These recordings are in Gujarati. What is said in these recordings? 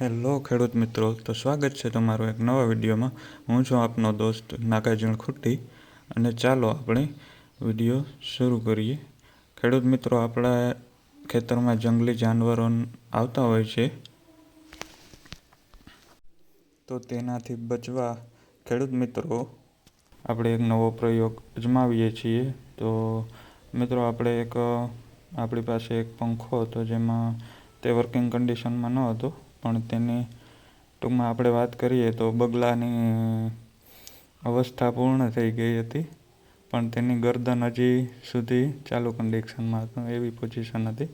હેલો ખેડૂત મિત્રો, તો સ્વાગત છે તમારું એક નવા વિડીયોમાં. હું છું આપનો દોસ્ત નાગાર્જુન ખુટ્ટી અને ચાલો આપણે વીડિયો શરૂ કરીએ. ખેડૂત મિત્રો, આપણા ખેતરમાં જંગલી જાનવરો આવતા હોય છે. તો તેનાથી બચવા ખેડૂત મિત્રો, આપણે એક નવો પ્રયોગ અજમાવીએ છીએ. તો મિત્રો, આપણે એક, આપણી પાસે એક પંખો હતો જેમાં તે વર્કિંગ કન્ડિશનમાં ન હતો. પણ તેની ટૂંકમાં આપણે વાત કરીએ તો બગલાની અવસ્થા પૂર્ણ થઈ ગઈ હતી. પણ તેની ગરદન હજી સુધી ચાલુ કન્ડિશનમાં હતું, એવી પોઝિશન હતી.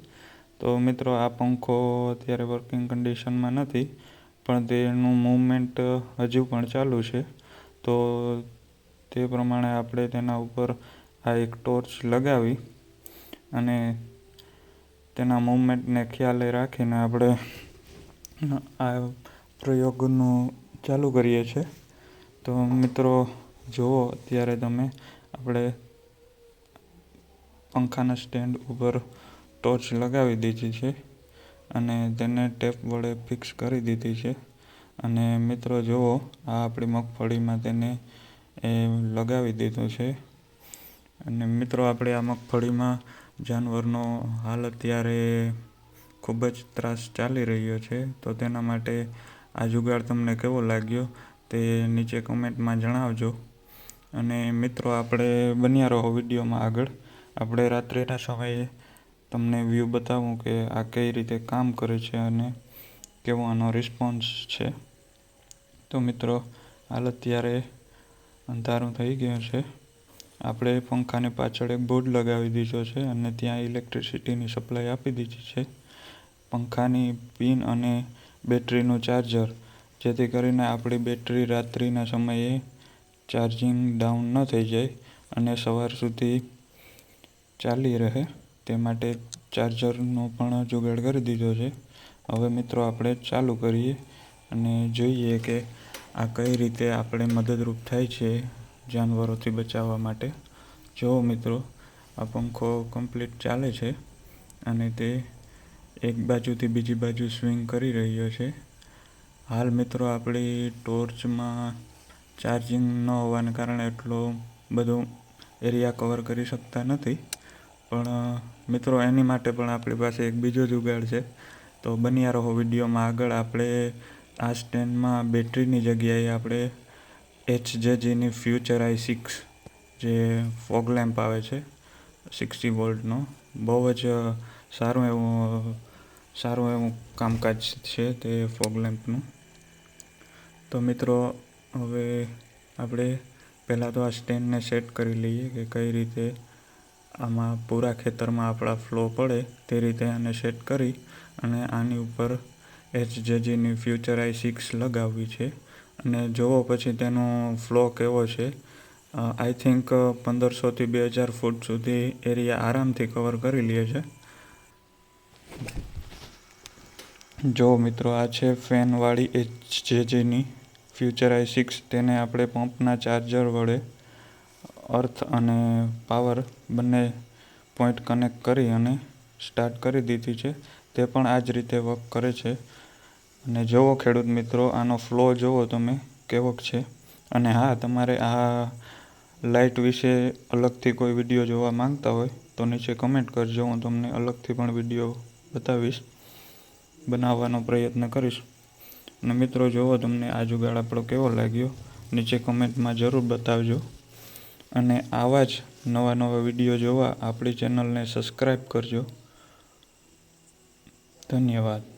તો મિત્રો, આ પંખો અત્યારે વર્કિંગ કન્ડિશનમાં નથી, પણ તેનું મૂવમેન્ટ હજુ પણ ચાલુ છે. તો તે પ્રમાણે આપણે તેના ઉપર આ એક ટોર્ચ લગાવી અને તેના મૂવમેન્ટને ખ્યાલે રાખીને આપણે આ પ્રયોગનું ચાલુ કરીએ છીએ તો મિત્રો, જુઓ અત્યારે તમે આપણે પંખાના સ્ટેન્ડ ઉપર ટોર્ચ લગાવી દીધી છે અને તેને ટેપ વડે ફિક્સ કરી દીધી છે. અને મિત્રો, જુઓ, આ આપણી મગફળીમાં તેને એ લગાવી દીધું છે. અને મિત્રો, આપણે આ મગફળીમાં જાનવરનો હાલ અત્યારે ખૂબ જ ત્રાસ ચાલી રહ્યો છે. તો તેના માટે આ જુગાડ તમને કેવો લાગ્યો તે નીચે કમેન્ટમાં જણાવજો. અને મિત્રો, આપણે બન્યા રહો વિડીયોમાં આગળ. આપણે રાત્રિના સમયે તમને વ્યૂ બતાવું કે આ કઈ રીતે કામ કરે છે અને કેવો આનો રિસ્પોન્સ છે. તો મિત્રો, હાલ અત્યારે અંધારું થઈ ગયું છે. આપણે પંખાની પાછળ એક બોર્ડ લગાવી દીધો છે અને ત્યાં ઇલેક્ટ્રિસિટીની સપ્લાય આપી દીધી છે. પંખાની પિન અને બેટરીનું ચાર્જર, જેથી કરીને આપણી બેટરી રાત્રિના સમયે ચાર્જિંગ ડાઉન ન થઈ જાય અને સવાર સુધી ચાલી રહે. તે માટે ચાર્જરનો પણ જુગાડ કરી દીધો છે. હવે મિત્રો આપણે ચાલુ કરીએ અને જોઈએ કે આ કઈ રીતે આપણે મદદરૂપ થાય છે જાનવરોથી બચાવવા માટે. જો મિત્રો, આ પંખો કમ્પ્લીટ ચાલે છે અને તે એક બાજુથી બીજી બાજુ સ્વિંગ કરી રહ્યો છે. હાલ મિત્રો આપણી ટોર્ચમાં ચાર્જિંગ ન હોવાને કારણે એટલો બધો એરિયા કવર કરી શકતા નથી. પણ, મિત્રો, એની માટે પણ આપણી પાસે એક બીજો જુગાડ છે. તો બન્યા રહો વિડીયોમાં આગળ. આપણે આ સ્ટેન્ડમાં બેટરીની જગ્યાએ આપણે એચજેજીની ફ્યુચર આઈ સિક્સ જે ફોગ લેમ્પ આવે છે, સિક્સટી વોલ્ટનો, બહુ જ સારું એવું સારું એવું કામકાજ છે તે ફોગ લેમ્પનું. તો મિત્રો, હવે આપણે પહેલાં તો આ સ્ટેન્ડને સેટ કરી લઈએ કે કઈ રીતે આમાં પૂરા ખેતરમાં આપણા ફ્લો પડે તે રીતે આને સેટ કરી અને આની ઉપર એચ જેજીની ફ્યુચર આઈ સિક્સ લગાવવી છે. અને જોવો પછી તેનો ફ્લો કેવો છે. આઈ થિંક પંદરસોથી બે હજાર ફૂટ સુધી એરિયા આરામથી કવર કરી લે છે. જો મિત્રો આ છે ફેનવાળી એચ જેજીની ફ્યુચર આઈ સિક્સ, તેને આપણે પંપના ચાર્જર વડે અર્થ અને પાવર બંને પોઈન્ટ કનેક્ટ કરી અને સ્ટાર્ટ કરી દીધી છે. તે પણ આ જ રીતે વર્ક કરે છે. અને જુઓ ખેડૂત મિત્રો, આનો ફ્લો જુઓ તમે કેવોક છે. અને હા, તમારે આ લાઇટ વિશે અલગથી કોઈ વીડિયો જોવા માંગતા હોય તો નીચે કમેન્ટ કરજો, હું તમને અલગથી પણ વીડિયો બતાવીશ. બનાવવાનો પ્રયત્ન કરીશ. અને મિત્રો જુઓ તમને આ જુગાડ આપણો કેવો લાગ્યો? નીચે કમેન્ટમાં જરૂર બતાવજો. અને આવા જ નવા નવા વીડિયો જોવા આપણી ચેનલને સબસ્ક્રાઈબ કરજો. ધન્યવાદ.